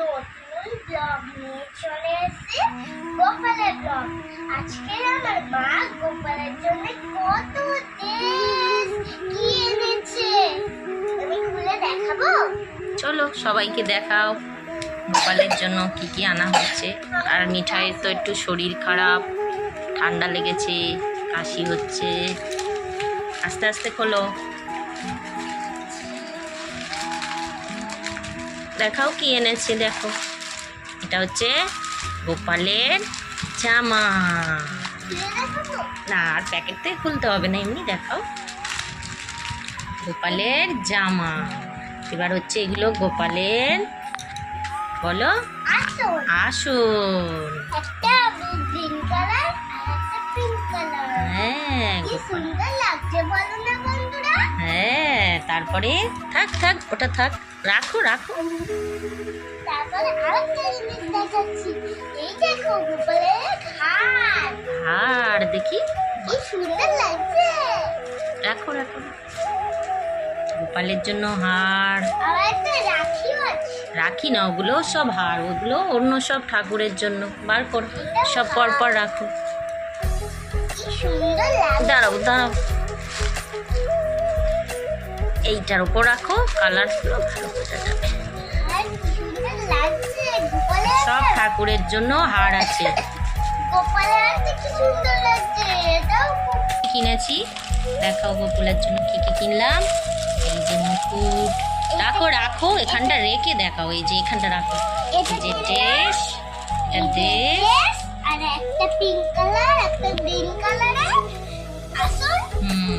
নতুন ব্লগ নিয়ে চলে এসেছে, গোপালের ব্লগ আজকে আমার মা গোপালের জন্য কত ড্রেস কি এনেছে? আমি খুলে দেখাবো? চলো, সবাইকে দেখাও গোপালের জন্য কি কি আনা হচ্ছে আর মিঠাইয়ের তো একটু শরীর খারাপ, ঠান্ডা লেগেছে, কাশি হচ্ছে। আস্তে আস্তে খোলো। দেখাও কি এনেছে দেখো। এটা হচ্ছে গোপালের জামা। না আর প্যাকেট থেকে খুলতে হবে না এমনি দেখাও। গোপালের জামা। এবার হচ্ছে এগুলো গোপালের বলো আসুন হ্যাঁ তারপরে থাক থাক ওটা থাক। রাখো রাখো। তারপরে আরেকটা জিনিস দেখাচ্ছি। এই দেখো গোপালের হার আর দেখি। কি সুন্দর লাগছে। রাখো রাখো। গোপালের জন্য আছে। রাখি না ওগুলো সব হার ওগুলো অন্য সব ঠাকুরের জন্য। বার কর সব পর পর রাখো। দাঁড়াও দাঁড়াও। এইটার উপর রাখো কালারগুলো ভালো বোঝা যাবে। আর কি সুন্দর লাগছে গোপালের সব ঠাকুরের জন্য হার আছে। গোপালের কিনেছি? দেখাও গোকুলের জন্য কি কি কিনলাম। এই যে মুকুট। রাখো রাখো এখানটা রেখে দেখাও এই যে এখানটা রাখো। যে ড্রেস ড্রেস ড্রেস আর একটা পিঙ্ক কালার একটা গ্রিন কালারের আসুন হুম।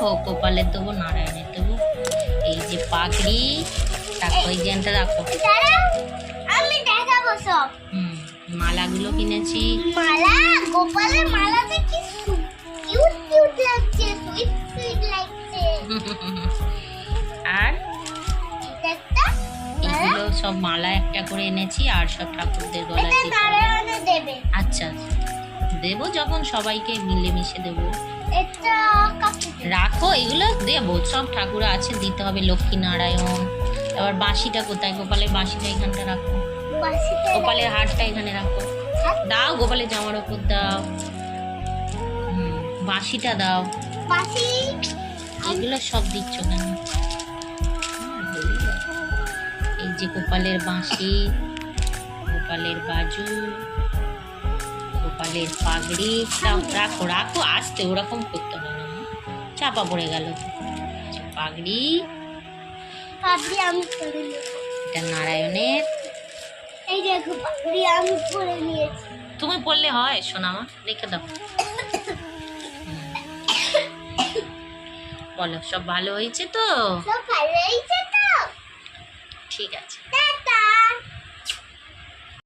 এটা হোক গোপালের দেবো নারায়ণের দেবো এই যে পাগড়ি রাখো এই জেনটা রাখো আমি দেখাবো সব। হুম মালাগুলো কিনেছি। মালা? গোপালের মালাতে কি কিউট কিউট লাগছে সুইট সুইট লাগছে। আর? এইগুলো সব মালা একটা করে এনেছি আর সব ঠাকুরদের গলায়। আচ্ছা দেবো যখন সবাইকে মিলেমিশে দেবো। রাখো এগুলো দেবো সব ঠাকুর আছে দিতে হবে লক্ষ্মী নারায়ণ এবার বাঁশিটা কোথায়? গোপালের বাঁশিটা এখানটা রাখো। গোপালের হারটা এখানে রাখো। দাও গোপালের জামার ওপর দাও। বাঁশিটা দাও। এগুলো সব দিচ্ছ কেন? এই যে গোপালের বাঁশি গোপালের বাজু পাগড়ি দাও, রাখো রাখো আসতে ওরকম করতে হবে না। চাপা পড়ে গেল। আচ্ছা, পাগড়ি। আমি এটা নারায়ণের। এই দেখো পাপড়ি আমি করে নিয়েছি। তুমি পড়লে হয় সোনামা রেখে দাও। বলো সব ভালো হয়েছে তো? সব ভালো হয়েছে তো? ঠিক আছে।